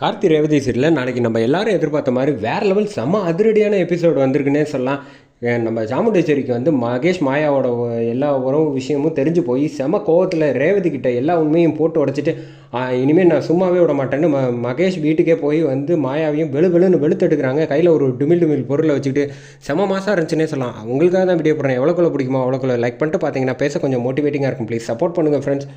கார்த்தி ரேவதி சீரியலில் நாளைக்கு நம்ம எல்லாரும் எதிர்பார்த்த மாதிரி வேறு லெவல் செம்ம அதிரடியான எபிசோடு வந்திருக்குன்னே சொல்லலாம். நம்ம சாமுண்டேஸ்வரிக்கு வந்து மகேஷ் மாயாவோட எல்லா உறவு விஷயமும் தெரிஞ்சு போய் செம கோவத்தில் ரேவதி கிட்ட எல்லா உண்மையும் போட்டு உடச்சிட்டு இனிமேல் நான் சும்மாவே விட மாட்டேன்னு ம மகேஷ் வீட்டுக்கே போய் வந்து மாயாவையும் வெளு வெளுன்னு வெளுத்தெடுக்கிறாங்க கையில் ஒரு டுமில் டுமில் பொருளை வச்சுக்கிட்டு செம மாதம் இருந்துச்சுன்னே சொல்லலாம். உங்களுக்காக தான் வீடியோ போடுறேன். எவ்வளோக்குள்ள பிடிக்குமா அவ்வளோக்குள்ள லைக் பண்ணிட்டு பார்த்தீங்கன்னா பேச கொஞ்சம் மோட்டிவேட்டிங்காக இருக்கும். ப்ளீஸ் சப்போர்ட் பண்ணுங்கள் ஃப்ரெண்ட்ஸ்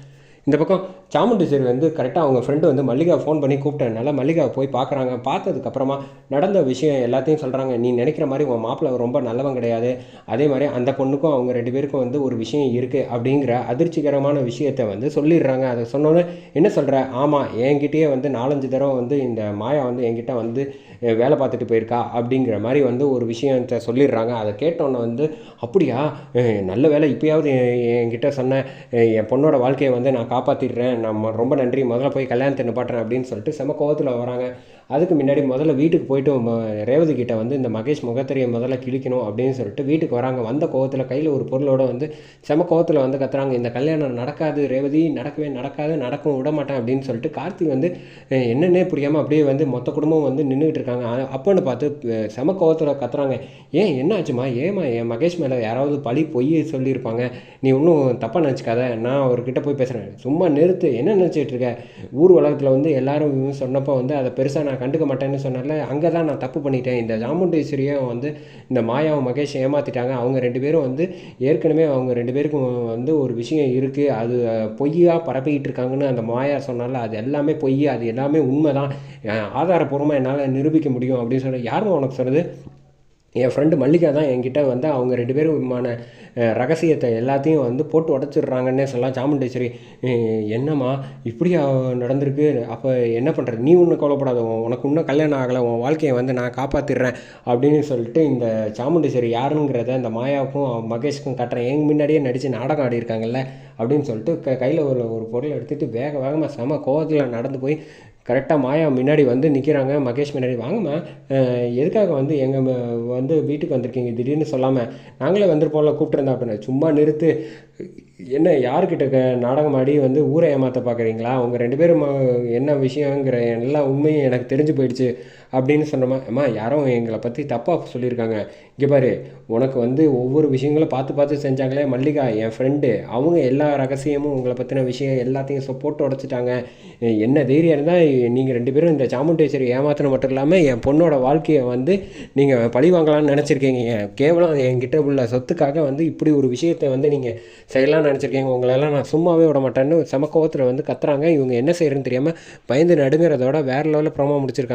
இந்த பக்கம் சாமுண்டேஸ்வரி வந்து கரெக்டாக அவங்க ஃப்ரெண்டு வந்து மல்லிகா ஃபோன் பண்ணி கூப்பிட்டதுனால மல்லிகாவை போய் பார்க்குறாங்க. பார்த்ததுக்கப்புறமா நடந்த விஷயம் எல்லாத்தையும் சொல்கிறாங்க நீ நினைக்கிற மாதிரி உன் மாப்பிள்ளை ரொம்ப நல்லவன் கிடையாது. அதே மாதிரி அந்த பொண்ணுக்கும் அவங்க ரெண்டு பேருக்கும் வந்து ஒரு விஷயம் இருக்குது அப்படிங்கிற அதிர்ச்சிகரமான விஷயத்தை வந்து சொல்லிடுறாங்க. அதை சொன்னோன்னே என்ன சொல்கிற ஆமாம் என்கிட்டயே வந்து நாலஞ்சு தடவை வந்து இந்த மாயா வந்து என்கிட்ட வந்து வேலை பார்த்துட்டு போயிருக்கா? அப்படிங்கிற மாதிரி வந்து ஒரு விஷயத்த சொல்லிடுறாங்க. அதை கேட்டோன்னே வந்து அப்படியா? நல்ல வேலை இப்போயாவது என்- என்கிட்ட சொன்ன என் பொண்ணோட வாழ்க்கையை வந்து நான் காப்பாற்றிடுறேன் நம்ம ரொம்ப நன்றி. முதல்ல போய் கல்யாணத்தை நிப்பாட்டுறேன் அப்படின்னு சொல்லிட்டு செம கோவத்தில் வராங்க. அதுக்கு முன்னாடி முதல்ல வீட்டுக்கு போயிட்டு ரேவதி கிட்ட வந்து இந்த மகேஷ் முகத்திரையை முதல்ல கிழிக்கணும் அப்படின்னு சொல்லிட்டு வீட்டுக்கு வராங்க. வந்த கோவத்தில் கையில் ஒரு பொருளோட வந்து செம கோவத்தில் வந்து கத்துறாங்க. இந்த கல்யாணம் நடக்காது ரேவதி நடக்கவே நடக்காது நடக்கும் விட மாட்டேன் அப்படின்னு சொல்லிட்டு கார்த்திக் வந்து என்னென்னே புரியாமல் அப்படியே வந்து மொத்த குடும்பம் வந்து நின்றுக்கிட்டு இருக்காங்க. அப்போன்னு பார்த்து செம கோவத்தில் கத்துறாங்க. ஏன் என்ன ஆச்சுமா ஏமா என் மகேஷ் மேலே யாராவது பழி பொய் சொல்லியிருப்பாங்க. நீ ஒன்றும் தப்பாக நினச்சிக்காத. நான் அவர்கிட்ட போய் பேசுகிறேன் சும்மா நிறுத்து. என்ன நினச்சிட்டு இருக்க? ஊர் உலகத்தில் வந்து எல்லாரும் சொன்னப்போ வந்து அதை பெருசாக நான் கண்டுக்க மாட்டேன்னு சொன்னால அங்கே தான் நான் தப்பு பண்ணிட்டேன். இந்த சாமுண்டேஸ்வரியும் வந்து இந்த மாயாவும் மகேஷ் ஏமாற்றிட்டாங்க அவங்க ரெண்டு பேரும் வந்து ஏற்கனவே அவங்க ரெண்டு பேருக்கும் வந்து ஒரு விஷயம் இருக்குது அது பொய்யாக பரப்பிக்கிட்டு இருக்காங்கன்னு அந்த மாயா சொன்னால அது எல்லாமே பொய் அது எல்லாமே உண்மை தான் ஆதாரப்பூர்வமாக என்னால் நிரூபிக்க முடியும் அப்படின்னு சொன்ன யாரும் உனக்கு சொல்கிறது என் ஃப்ரெண்டு மல்லிகா தான் என்கிட்ட வந்து அவங்க ரெண்டு பேருமான ரகசியத்தை எல்லாத்தையும் வந்து போட்டு உடச்சிடுறாங்கன்னே சொல்லலாம். சாமுண்டேஸ்வரி என்னம்மா இப்படியா நடந்திருக்கு? அப்போ என்ன பண்ணுறது நீ ஒன்றும் கவலைப்படாத உனக்கு இன்னும் கல்யாணம் ஆகலை உன் வாழ்க்கையை வந்து நான் காப்பாற்றிடுறேன் அப்படின்னு சொல்லிட்டு இந்த சாமுண்டேஸ்வரி யாருங்கிறத இந்த மாயாவுக்கும் அவன் மகேஷ்க்கும் கட்டுறேன். எங்க முன்னாடியே நடித்து நாடகம் ஆடிருக்காங்கல்ல அப்படின்னு சொல்லிட்டு க கையில் ஒரு ஒரு பொருளை எடுத்துகிட்டு வேக வேகமாக செம கோவத்தில் நடந்து போய் கரெக்டாக மாயா முன்னாடி வந்து நிற்கிறாங்க மகேஷ் முன்னாடி. வாங்கம்மா எதுக்காக வந்து எங்கள் வந்து வீட்டுக்கு வந்திருக்கீங்க? திடீர்னு சொல்லாமல் நாங்களே வந்திருப்போம்ல கூப்பிட்டுருந்தா அப்படின்னு. சும்மா நிறுத்து. என்ன யாருக்கிட்ட க- நாடகம் ஆடி வந்து ஊரை ஏமாற்ற பார்க்குறீங்களா அவங்க ரெண்டு பேரும் என்ன விஷயங்கிற எல்லா உண்மையும் எனக்கு தெரிஞ்சு போயிடுச்சு. அப்படின்னு சொன்னோமா அம்மா யாரும் எங்களை பற்றி தப்பாக சொல்லியிருக்காங்க. இங்கே பாரு உனக்கு வந்து ஒவ்வொரு விஷயங்களும் பார்த்து பார்த்து செஞ்சாங்களே மல்லிகா என் ஃப்ரெண்டு அவங்க எல்லா ரகசியமும் உங்களை பற்றின விஷயம் எல்லாத்தையும் சப்போர்ட் உடச்சிட்டாங்க. என்ன தைரியம் இருந்தால் நீங்கள் ரெண்டு பேரும் இந்த சாமுண்டேஸ்வரி ஏமாத்தின மட்டும் இல்லாமல் என் பொண்ணோட வாழ்க்கையை வந்து நீங்கள் பழி வாங்கலாம்னு நினச்சிருக்கீங்க. கேவலம் என்கிட்ட உள்ள சொத்துக்காக வந்து இப்படி ஒரு விஷயத்தை வந்து நீங்கள் செய்யலாம்னு நினச்சிருக்கீங்க. உங்களெல்லாம் நான் சும்மாவே விட மாட்டேன்னு சமக்கோவத்தில் வந்து கத்துறாங்க. இவங்க என்ன செய்கிறேன்னு தெரியாமல் பயந்து நடுங்கிறதோட வேறு லெவலில் ப்ரோமோ முடிச்சிருக்காங்க.